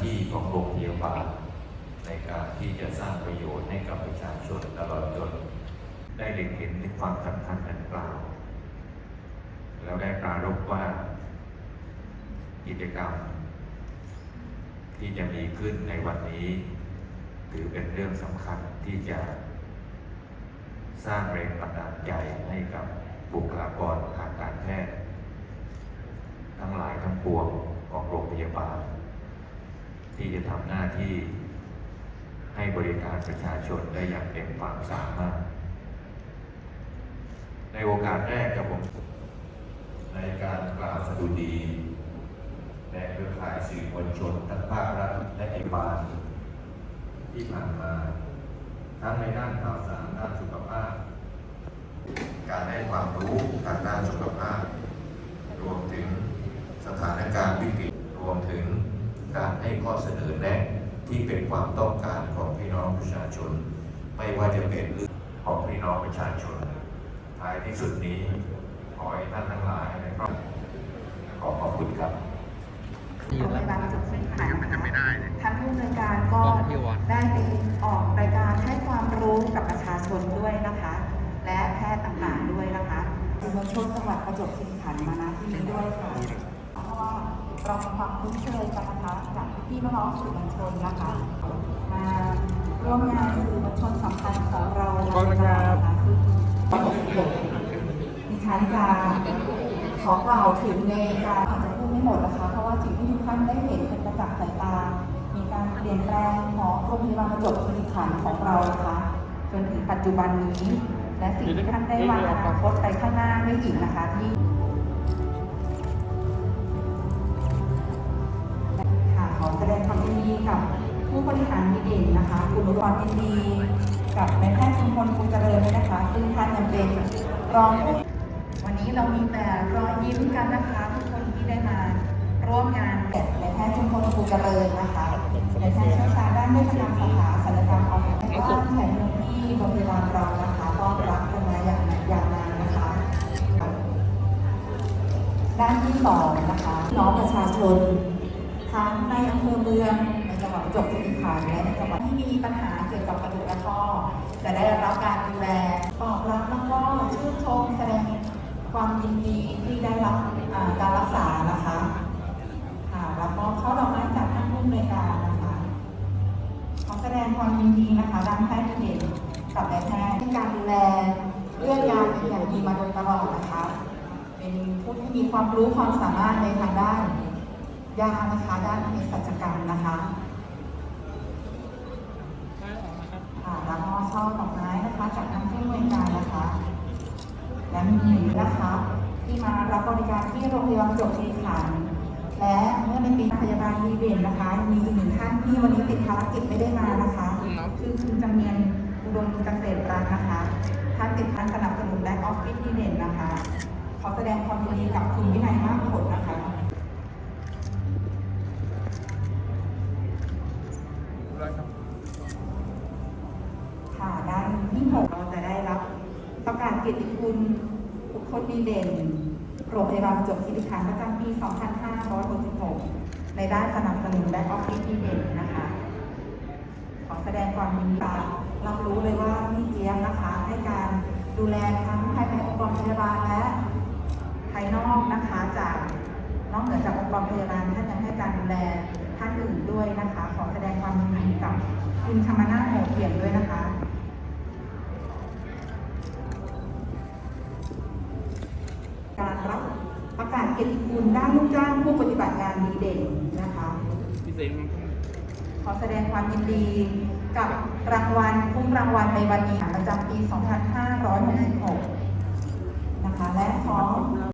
ที่ของโรงพยาบาลในการที่จะสร้างประโยชน์ให้กับประชาชนตลอดจน ได้เล็งเห็นถึงความสำคัญดังกล่าว แล้วได้ปรารภว่ากิจกรรม ที่จะมีขึ้นในวันนี้ ถือเป็นเรื่องสำคัญที่จะ สร้างแรงบันดาลใจให้กับบุคลากรทางการแพทย์ ทั้งหลายทั้งปวงของโรงพยาบาล ที่จะทำหน้าที่ให้บริการประชาชนได้อย่างเต็มความสามารถ ในโอกาสแรกกับผมในการกล่าวสดุดีแด่เครือข่ายสื่อมวลชนทั้งภาครัฐและเอกบาลที่ผ่านมาทั้งในด้านข่าวสารด้านสุขภาพ การให้ความรู้ทางด้านสุขภาพ รวมถึงสถานการณ์วิกฤตรวมถึง การให้ข้อเสนอแนะที่เป็นความต้องการของพี่น้องประชาชน ไม่ว่าจะเป็นเรื่องของพี่น้องประชาชน ท้ายที่สุดนี้ขอให้ท่านทั้งหลายนะครับขอบพระคุณครับโรงพยาบาลจุดเส้นขายนะคะท่านผู้อำนวยการก็ต้องที่วัดได้ไปออกรายการให้ความรู้กับประชาชนด้วยนะคะ และแพทย์ต่างๆด้วยนะคะสื่อมวลชนจังหวัดประจวบคีรีขันธ์มาณที่นี้ด้วยค่ะเพราะ ว่าเรามีความคุ้นเคยกันนะคะจากพี่น้องสื่อมวลชนนะคะ มาร่วมงานสื่อมวลชนสำคัญของเราขอบคุณครับซึ่งดิฉันจะขอกล่าวถึงในการอาจจะพูดไม่หมดนะคะ เพราะว่าสิ่งที่ทุกท่านได้เห็นเป็นประจักษ์สายตา มีการเปลี่ยนแปลงของโรงพยาบาลประจวบคีรีขันธ์ของเรานะคะจนถึงปัจจุบันนี้ และสิ่งที่ท่านได้วางอนาคตไปข้างหน้าไม่อีกนะคะที่ ผู้บริหารดีเด่นนะคะ คุณอุดรยินดีกับนายแพทย์ชุมพลภูเจริญนะคะ ซึ่งท่านยังเป็นรองผู้วันนี้เรามีแต่รอยยิ้มกันนะคะทุกคนที่ได้มาร่วมงานแต่นายแพทย์ชุมพลภูเจริญนะคะนายแพทย์เชี่ยวชาญด้านเวชกรรมสาขาศัลยกรรมออกแบบบ้านแห่งหนึ่งที่โรงพยาบาลเรานะคะต้อนรับกันมาอย่างยาวนานนะคะ ด้านที่สองนะคะน้องประชาชน ทั้งในอำเภอเมืองใน จังหวัดประจวบคีรีขันและในจังหวัดที่มีปัญหาเกี่ยวกับกระดูกและข้อจะได้รับการดูแลตอบรับแล้วก็ชื่นชมแสดงความยินดีที่ได้รับการรักษานะคะค่ะแล้วก็เข้าดอกไม้จากท่านผู้อำนวยการนะคะขอแสดงความยินดีนะคะด้านแพทย์เด่นกับนายแพทย์ที่การดูแลเรื่องยาเป็นอย่างดีมาโดยตลอดนะคะ เป็นผู้ที่มีความรู้ความสามารถในทางด้านยานะคะด้านเภสัชกรรมนะคะ แล้วก็ช่อดอกไม้นะคะจากทางผู้บริการนะคะ และมีนะคะ ที่มารับบริการที่โรงพยาบาลจบคีรีขันและเมื่อในปีพยาบาลดีเด่นนะคะ มีอีกหนึ่งท่านที่วันนี้ติดภารกิจไม่ได้มานะคะคือคุณจำเนียนอุดมเกษตรรัตน์นะคะท่านติดพันสนับสนุนแบ็กออฟฟิศดีเด่นนะคะขอแสดงความยินดีกับคุณวินัยมากผลนะคะด้านที่หกเราจะได้รับประกาศ เกียรติคุณบุคคลดีเด่น โรงพยาบาลประจวบคีรีขันธ์ประจำปี 2566 ในด้านสนับสนุนแบ็กออฟฟิศดีเด่นนะคะ ขอแสดงความยินดีรับรู้เลยว่าพี่เจี๊ยบนะคะให้การดูแลทั้งภายในองค์กรพยาบาลและภายนอกนะคะจากนอกเหนือจากองค์กรพยาบาลท่านยังให้การดูแลท่านอื่นด้วยนะคะ ขอแสดงความยินดีกับคุณธรรมนาโหเปี่ยมด้วยนะคะ เกียรติคุณด้านลูกจ้างผู้ปฏิบัติงานดีเด่นนะคะขอแสดงความยินดีกับรางวัลคุ้มรางวัลในวันนี้ประจำปี 2566 นะคะ และขอ